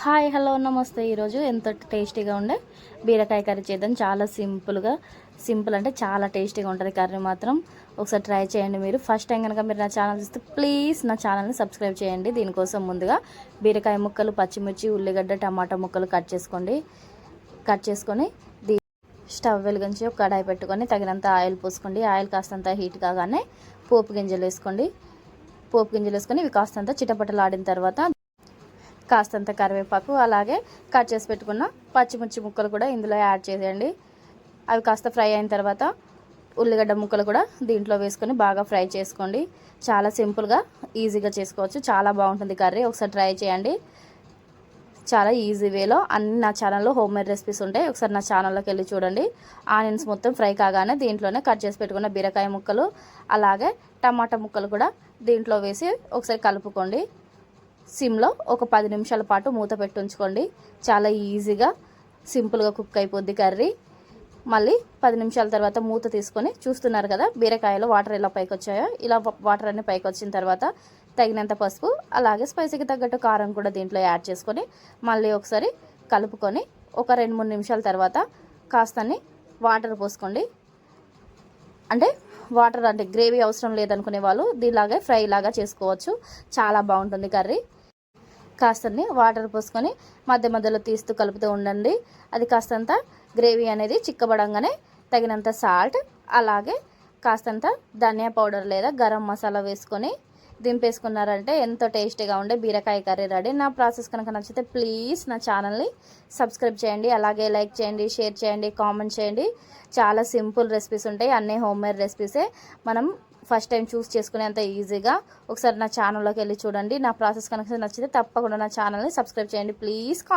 Hi hello నమస్తే. ఈరోజు ఎంతో టేస్టీగా ఉండే బీరకాయ కర్రీ చేద్దాం. చాలా సింపుల్గా సింపుల్ అంటే చాలా టేస్టీగా ఉంటుంది కర్రీ మాత్రం. ఒకసారి ట్రై చేయండి మీరు. ఫస్ట్ టైం కనుక మీరు నా ఛానల్ చూస్తే ప్లీజ్ నా ఛానల్ని సబ్స్క్రైబ్ చేయండి. దీనికోసం ముందుగా బీరకాయ ముక్కలు పచ్చిమిర్చి ఉల్లిగడ్డ టమాటా ముక్కలు కట్ చేసుకోండి. కట్ చేసుకొని దీ స్టవ్ వెలిగించి ఒక కడాయి పెట్టుకొని తగినంత ఆయిల్ పోసుకోండి. ఆయిల్ కాస్తంత హీట్ కాగానే పోపు గింజలు వేసుకోండి. పోపు గింజలు వేసుకొని ఇవి కాస్తంత చిటపటలాడిన తర్వాత కాస్తంత కరివేపాకు అలాగే కట్ చేసి పెట్టుకున్న పచ్చిమిర్చి ముక్కలు కూడా ఇందులో యాడ్ చేసేయండి. అవి కాస్త ఫ్రై అయిన తర్వాత ఉల్లిగడ్డ ముక్కలు కూడా దీంట్లో వేసుకొని బాగా ఫ్రై చేసుకోండి. చాలా సింపుల్గా ఈజీగా చేసుకోవచ్చు. చాలా బాగుంటుంది కర్రీ. ఒకసారి ట్రై చేయండి. చాలా ఈజీ వేలో. అన్ని నా ఛానల్లో హోమ్ మేడ్ రెసిపీస్ ఉంటాయి. ఒకసారి నా ఛానల్లోకి వెళ్ళి చూడండి. ఆనియన్స్ మొత్తం ఫ్రై కాగానే దీంట్లోనే కట్ చేసి పెట్టుకున్న బీరకాయ ముక్కలు అలాగే టమాటా ముక్కలు కూడా దీంట్లో వేసి ఒకసారి కలుపుకోండి. సిమ్లో ఒక పది నిమిషాల పాటు మూత పెట్టి ఉంచుకోండి. చాలా ఈజీగా సింపుల్గా కుక్ అయిపోద్ది కర్రీ. మళ్ళీ పది నిమిషాల తర్వాత మూత తీసుకొని చూస్తున్నారు కదా బీరకాయలో వాటర్ ఎలా పైకి వచ్చాయో ఇలా వాటర్ అన్ని పైకి వచ్చిన తర్వాత తగినంత పసుపు అలాగే స్పైసీకి తగ్గట్టు కారం కూడా దీంట్లో యాడ్ చేసుకొని మళ్ళీ ఒకసారి కలుపుకొని ఒక రెండు మూడు నిమిషాల తర్వాత కాస్తని వాటర్ పోసుకోండి. అంటే వాటర్ అంటే గ్రేవీ అవసరం లేదనుకునే వాళ్ళు దీనిలాగే ఫ్రై లాగా చేసుకోవచ్చు. చాలా బాగుంటుంది కర్రీ. కాస్తని వాటర్ పోసుకొని మధ్య మధ్యలో తీస్తూ కలుపుతూ ఉండండి. అది కాస్తంత గ్రేవీ అనేది చిక్కబడంగానే తగినంత సాల్ట్ అలాగే కాస్తంత ధనియా పౌడర్ లేదా గరం మసాలా వేసుకొని దింపేసుకున్నారంటే ఎంతో టేస్టీగా ఉండే బీరకాయ కర్రీ రెడీ. నా ప్రాసెస్ కనుక నచ్చితే ప్లీజ్ నా ఛానల్ని సబ్స్క్రైబ్ చేయండి అలాగే లైక్ చేయండి షేర్ చేయండి కామెంట్ చేయండి. చాలా సింపుల్ రెసిపీస్ ఉంటాయి. అన్నీ హోమ్ మేడ్ రెసిపీసే. మనం ఫస్ట్ టైం చూస్ చేసుకునేంత ఈజీగా. ఒకసారి నా ఛానల్లోకి వెళ్ళి చూడండి. నా ప్రాసెస్ కనుక నచ్చితే తప్పకుండా నా ఛానల్ని సబ్స్క్రైబ్ చేయండి. Please comment